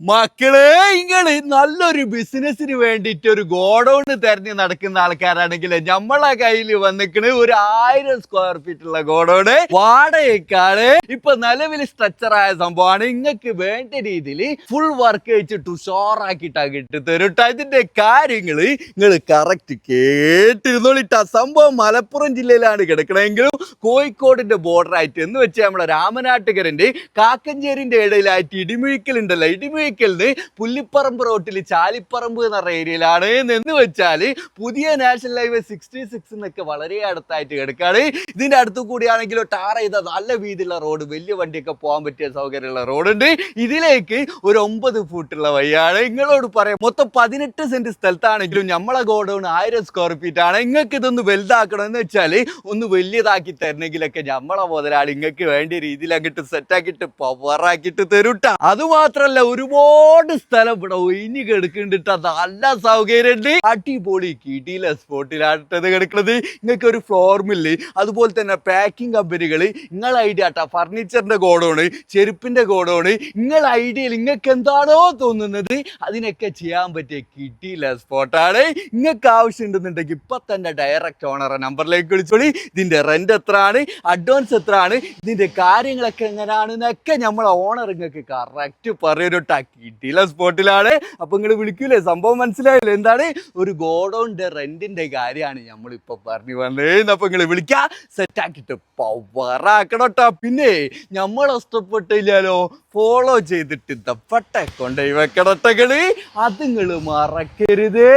മക്കളെ ഇങ്ങൾ നല്ലൊരു ബിസിനസ്സിന് വേണ്ടിയിട്ട് ഒരു ഗോഡൌൺ തെരഞ്ഞു നടക്കുന്ന ആൾക്കാരാണെങ്കിൽ നമ്മളെ കയ്യിൽ വന്നിക്കണ് ഒരു ആയിരം സ്ക്വയർ ഫീറ്റ് ഉള്ള ഗോഡൗൺ വാടകയ്ക്കാണ്. ഇപ്പൊ നിലവിൽ സ്ട്രക്ചർ ആയ സംഭവമാണ്. ഇങ്ങക്ക് വേണ്ട രീതിയിൽ ഫുൾ വർക്ക് വെച്ചിട്ട് ഉഷാറാക്കിട്ടാ കിട്ടി തരുട്ട അതിന്റെ കാര്യങ്ങൾ നിങ്ങൾ കറക്റ്റ് കേട്ടിരുന്നോളിട്ട. സംഭവം മലപ്പുറം ജില്ലയിലാണ് കിടക്കണമെങ്കിലും കോഴിക്കോടിന്റെ ബോർഡർ ആയിട്ട് എന്ന് വെച്ചാൽ നമ്മുടെ രാമനാട്ടുകരന്റെ കാക്കഞ്ചേരിന്റെ ഇടയിലായിട്ട് ഇടിമുഴിക്കൽ ഉണ്ടല്ലോ നിന്ന് പുല്ലിപ്പറമ്പ് റോട്ടിൽ ചാലിപ്പറമ്പ് എന്ന് പറഞ്ഞ ഏരിയയിലാണ്. എന്ന് വെച്ചാൽ പുതിയ നാഷണൽ ഹൈവേ സിക്സ്റ്റി സിക്സ് എന്നൊക്കെ വളരെ അടുത്തായിട്ട് കിടക്കാണ്. ഇതിന്റെ അടുത്ത് കൂടിയാണെങ്കിലോ ടാർ ചെയ്ത നല്ല വീതിയുള്ള റോഡ് വലിയ വണ്ടിയൊക്കെ പോകാൻ പറ്റിയ സൗകര്യമുള്ള റോഡുണ്ട്. ഇതിലേക്ക് ഒരു ഒമ്പത് ഫൂട്ടുള്ള വഴിയാണ്. നിങ്ങളോട് പറയാം മൊത്തം പതിനെട്ട് സെന്റ് സ്ഥലത്താണെങ്കിലും നമ്മളെ ഗോഡൗൺ ആയിരം സ്ക്വയർ ഫീറ്റ് ആണ്. നിങ്ങൾക്ക് ഇതൊന്ന് വലുതാക്കണം എന്ന് വെച്ചാൽ ഒന്ന് വലിയതാക്കി തരണമെങ്കിലൊക്കെ നമ്മളെ മുതലാളി നിങ്ങൾക്ക് വേണ്ട രീതിയിൽ അങ്ങോട്ട് സെറ്റാക്കിയിട്ട് പവറാക്കിയിട്ട് തരൂട്ടാ. അത് മാത്രല്ല ഒരുപാട് സ്ഥലം ഇവിടെ ഒഴിഞ്ഞു കിടക്കുന്നുണ്ട് നല്ല സൗകര്യമുണ്ട്. അടിപൊളി കിടിയിലെ സ്പോട്ടിലാട്ടത് കിടക്കുന്നത്. നിങ്ങൾക്ക് ഒരു ഫ്ലോർ മില്ല് അതുപോലെ തന്നെ പാക്കിംഗ് കമ്പനികൾ നിങ്ങൾ ഐഡിയ ആട്ടാ ഫർണിച്ചറിന്റെ ഗോഡൗണ് ചെരുപ്പിന്റെ ഗോഡൗണ് നിങ്ങൾ ഐഡിയയിൽ നിങ്ങൾക്ക് എന്താണോ തോന്നുന്നത് അതിനൊക്കെ ചെയ്യാൻ പറ്റിയ കിട്ടിയില്ല സ്പോട്ടാണ്. നിങ്ങൾക്ക് ആവശ്യമുണ്ടെന്നുണ്ടെങ്കിൽ ഇപ്പൊ തന്നെ ഡയറക്റ്റ് ഓണറെ നമ്പറിലേക്ക് വിളിച്ചോളി. ഇതിന്റെ റെന്റ് എത്രയാണ് അഡ്വാൻസ് എത്രയാണ് ഇതിന്റെ കാര്യങ്ങളൊക്കെ എങ്ങനെയാണെന്നൊക്കെ നമ്മളെ ഓണർ നിങ്ങൾക്ക് കറക്റ്റ് പറയൊരുട്ടാ കിട്ടിയില്ല സ്പോട്ടിലാണ്. അപ്പൊ നിങ്ങൾ വിളിക്കൂലേ? സംഭവം മനസ്സിലായില്ലേ? എന്താണ്? ഒരു ഗോഡൗണിന്റെ റെന്റിന്റെ കാര്യമാണ് നമ്മളിപ്പോ പറഞ്ഞു വന്നേന്ന് അപ്പൊ നിങ്ങൾ സെറ്റ് ആക്കിട്ട് പവറാക്കണോട്ടാ പിന്നെ നമ്മൾ ഇഷ്ടപ്പെട്ടില്ലല്ലോ ഫോളോ ചെയ്തിട്ട് ദപ്പട്ടെ കൊണ്ടുപോയി വെക്കണട്ടകൾ അത് നിങ്ങൾ മറക്കരുതേ.